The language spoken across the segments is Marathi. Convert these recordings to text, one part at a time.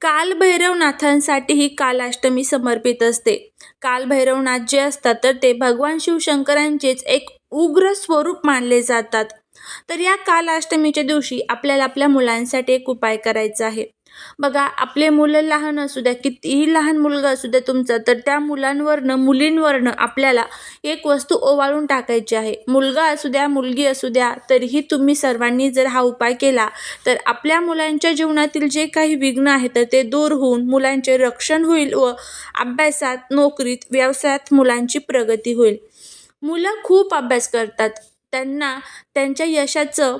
कालभैरवनाथांसाठीही कालाष्टमी समर्पित असते. कालभैरवनाथ जे असतात तर ते भगवान शिवशंकरांचेच एक उग्र स्वरूप मानले जातात. तर या कालाष्टमीच्या दिवशी आपल्याला आपल्या मुलांसाठी एक उपाय करायचा आहे. बघा आपले मुलं लहान असू द्या कितीही लहान मुलगा असू द्या तुमचा तर त्या मुलांवरनं मुलींवरनं आपल्याला एक वस्तू ओवाळून टाकायची आहे. मुलगा असू द्या मुलगी असू द्या तरीही तुम्ही सर्वांनी जर हा उपाय केला तर आपल्या मुलांच्या जीवनातील जे काही विघ्न आहेत तर ते दूर होऊन मुलांचे रक्षण होईल व अभ्यासात नोकरीत व्यवसायात मुलांची प्रगती होईल. मुलं खूप अभ्यास करतात. त्यांना त्यांच्या यशाचं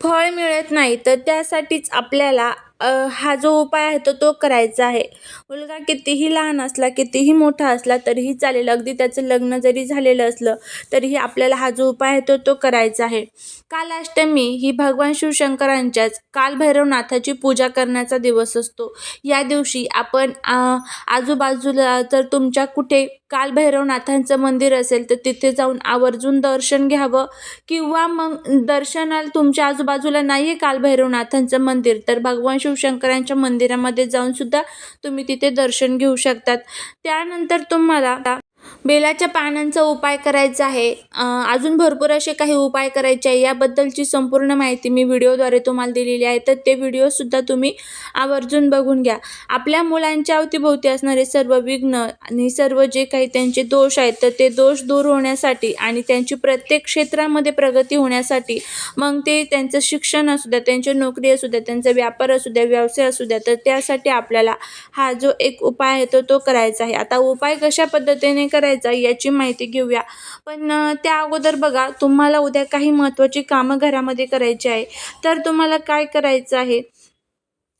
फळ मिळत नाही तर त्यासाठीच आपल्याला हा जो उपाय आहे तो तो करायचा आहे. मुलगा कितीही लहान असला कितीही मोठा असला तरीही चालेल. अगदी त्याचं लग्न जरी झालेलं असलं तरीही आपल्याला हा जो उपाय आहे तो तो करायचा आहे. कालाष्टमी ही भगवान शिवशंकरांच्याच कालभैरवनाथाची पूजा करण्याचा दिवस असतो. या दिवशी आपण आजूबाजूला जर तुमच्या कुठे कालभैरवनाथांचं मंदिर असेल तर तिथे जाऊन आवर्जून दर्शन घ्यावं. किंवा मग दर्शनाला तुमच्या आजूबाजूला नाही आहे कालभैरवनाथांचं मंदिर तर भगवान शिवशंकरांच्या मंदिरामध्ये जाऊन सुद्धा तुम्ही तिथे दर्शन घेऊ शकतात. त्यानंतर तुम्हाला बेलाच्या पानांचा उपाय करायचा आहे. अजून भरपूर असे काही उपाय करायचे आहे. याबद्दलची संपूर्ण माहिती मी व्हिडिओद्वारे तुम्हाला दिलेली आहे. तर ते व्हिडिओसुद्धा तुम्ही आवर्जून बघून घ्या. आपल्या मुलांच्या अवतीभोवती असणारे सर्व विघ्न आणि सर्व जे काही त्यांचे दोष आहेत तर ते दोष दूर होण्यासाठी आणि त्यांची प्रत्येक क्षेत्रामध्ये प्रगती होण्यासाठी मग ते त्यांचं शिक्षण असू द्या त्यांची नोकरी असू द्या त्यांचा व्यापार असू द्या व्यवसाय असू द्या तर त्यासाठी आपल्याला हा जो एक उपाय आहे तो तो करायचा आहे. आता उपाय कशा पद्धतीने करायचा याची माहिती घेऊया. पण त्या अगोदर बघा तुम्हाला उद्या काही महत्त्वाची कामं घरामध्ये करायची आहे. तर तुम्हाला काय करायचं आहे?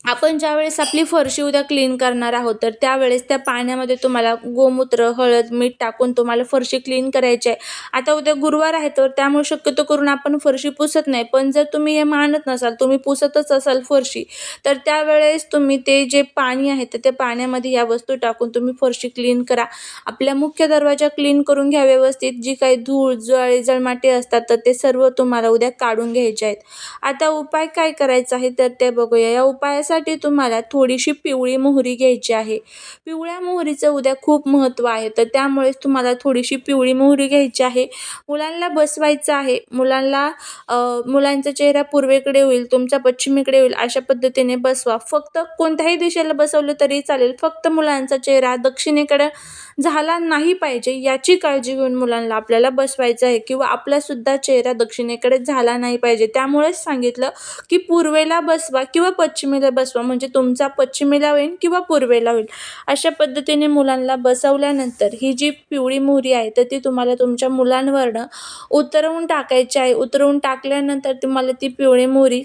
आपण ज्यावेळेस आपली फरशी उद्या क्लीन करणार आहोत तर त्यावेळेस त्या पाण्यामध्ये तुम्हाला गोमूत्र हळद मीठ टाकून तुम्हाला फरशी क्लीन करायची आहे. आता उद्या गुरुवार आहे तर त्यामुळे शक्यतो करून आपण फरशी पुसत नाही. पण जर तुम्ही हे मानत नसाल तुम्ही पुसतच असाल फरशी तर त्यावेळेस तुम्ही ते जे पाणी आहे तर त्या पाण्यामध्ये या वस्तू टाकून तुम्ही फरशी क्लीन करा. आपल्या मुख्य दरवाजा क्लीन करून घ्या व्यवस्थित. जी काही धूळ जळे जळमाटे असतात तर ते सर्व तुम्हाला उद्या काढून घ्यायचे आहेत. आता उपाय काय करायचा आहे तर ते बघूया. या उपायास त्यासाठी तुम्हाला थोडीशी पिवळी मोहरी घ्यायची आहे. पिवळ्या मोहरीचं उद्या खूप महत्त्व आहे. तर त्यामुळेच तुम्हाला थोडीशी पिवळी मोहरी घ्यायची आहे. मुलांना बसवायचं आहे. मुलांना मुलांचा चेहरा पूर्वेकडे होईल तुमचा पश्चिमेकडे होईल अशा पद्धतीने बसवा. फक्त कोणत्याही दिशेला बसवलं तरी चालेल. फक्त मुलांचा चेहरा दक्षिणेकडे झाला नाही पाहिजे याची काळजी घेऊन मुलांना आपल्याला बसवायचं आहे किंवा आपलासुद्धा चेहरा दक्षिणेकडे झाला नाही पाहिजे. त्यामुळेच सांगितलं की पूर्वेला बसवा किंवा पश्चिमेला बसवा म्हणजे तुमचा पश्चिमेला होईल किंवा पूर्वेला होईल. अशा पद्धतीने मुलांना बसवल्यानंतर ही जी पिवळी मोहरी आहे तर ती तुम्हाला तुमच्या मुलांवरनं उतरवून टाकायची आहे. उतरवून टाकल्यानंतर तुम्हाला ती पिवळी मोहरी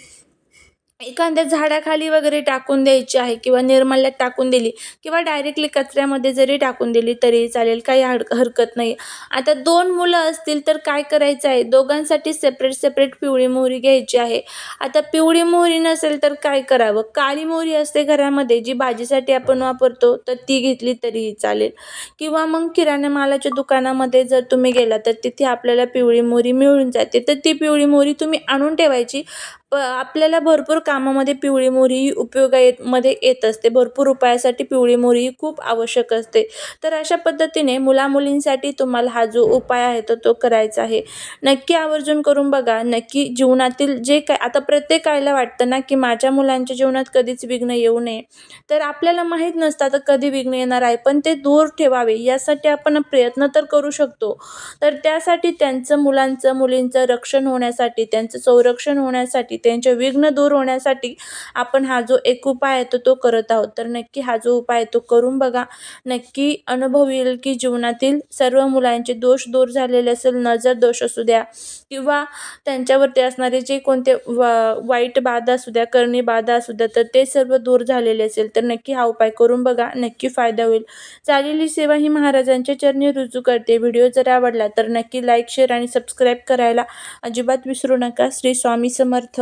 एखाद्या झाडाखाली वगैरे टाकून द्यायची आहे किंवा निर्माल्यात टाकून दिली किंवा डायरेक्टली कचऱ्यामध्ये जरी टाकून दिली तरी चालेल काही हड हरकत नाही. आता दोन मुलं असतील तर काय करायचं आहे? दोघांसाठी सेपरेट सेपरेट पिवळी मोहरी घ्यायची आहे. आता पिवळी मोहरी नसेल तर काय करावं? काळी मोहरी असते घरामध्ये जी भाजीसाठी आपण वापरतो तर ती घेतली तरीही चालेल. किंवा मग किराणा मालाच्या दुकानामध्ये जर तुम्ही गेला तर तिथे आपल्याला पिवळी मोहरी मिळून जाते. तर ती पिवळी मोहरी तुम्ही आणून ठेवायची. प आपल्याला भरपूर कामामध्ये पिवळी मोहरी ही उपयोगा येत मध्ये येत असते. भरपूर उपायासाठी पिवळी मोहरी ही खूप आवश्यक असते. तर अशा पद्धतीने मुलामुलींसाठी तुम्हाला हा जो उपाय आहे तो तो करायचा आहे. नक्की आवर्जून करून बघा. नक्की जीवनातील जे काय आता प्रत्येक आईला वाटतं ना की माझ्या मुलांच्या जीवनात कधीच विघ्न येऊ नये. तर आपल्याला माहीत नसतं आता कधी विघ्न येणार आहे पण ते दूर ठेवावे. यासाठी आपण प्रयत्न तर करू शकतो. तर त्यासाठी त्यांचं मुलांचं मुलींचं रक्षण होण्यासाठी त्यांचं संरक्षण होण्यासाठी त्यांचे विघ्न दूर होण्यासाठी आपण हा जो एक उपाय आहे तो तो करत आहोत. तर नक्की हा जो उपाय आहे तो करून बघा. नक्की अनुभव येईल की जीवनातील सर्व मुलांचे दोष दूर झालेले असेल नजर दोष असू द्या किंवा त्यांच्यावरती असणारे जे कोणते वा वाईट बाधा असू द्या करणी बाधा असू द्या तर ते सर्व दूर झालेले असेल तर नक्की हा उपाय करून बघा. नक्की फायदा होईल. चालेली सेवा ही महाराजांच्या चरणी रुजू करते. व्हिडिओ जर आवडला तर नक्की लाईक शेअर आणि सबस्क्राईब करायला अजिबात विसरू नका. श्री स्वामी समर्थ.